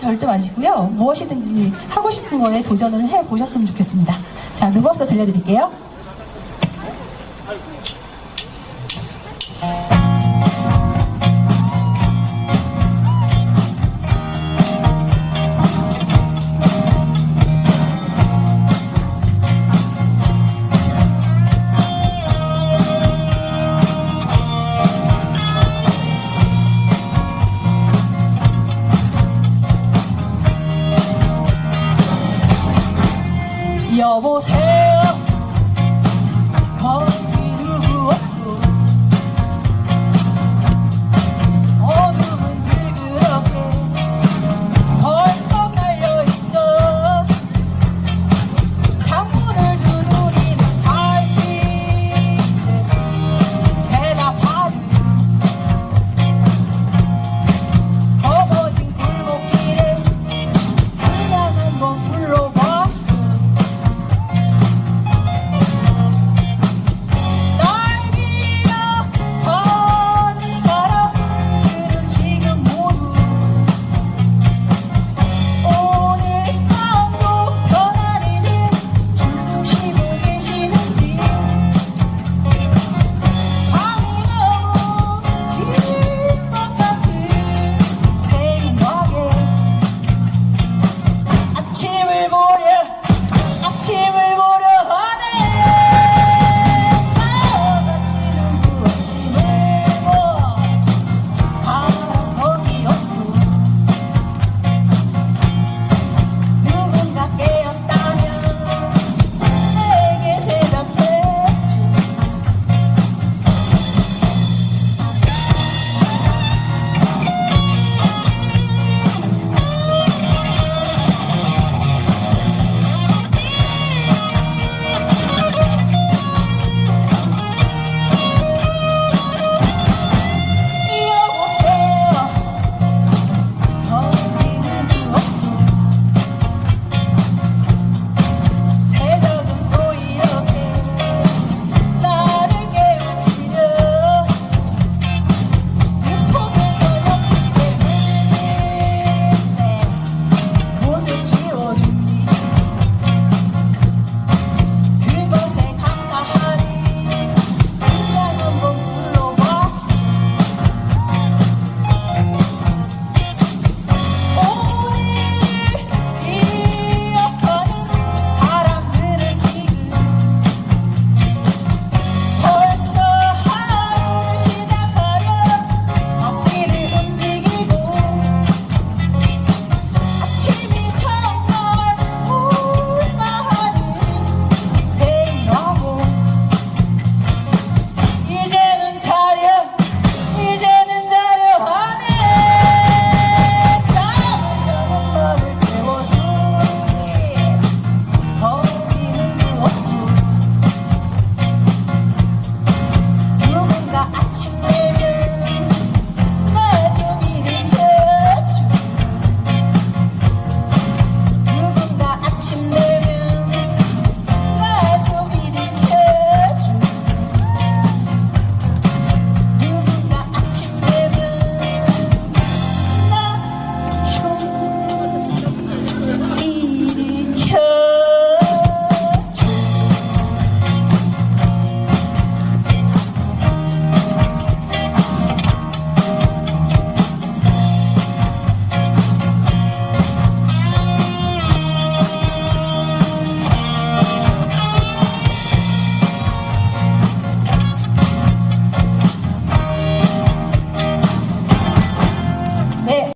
절대 마시고요. 무엇이든지 하고 싶은 거에 도전을 해 보셨으면 좋겠습니다. 자, 누버스 들려드릴게요. 여보세요.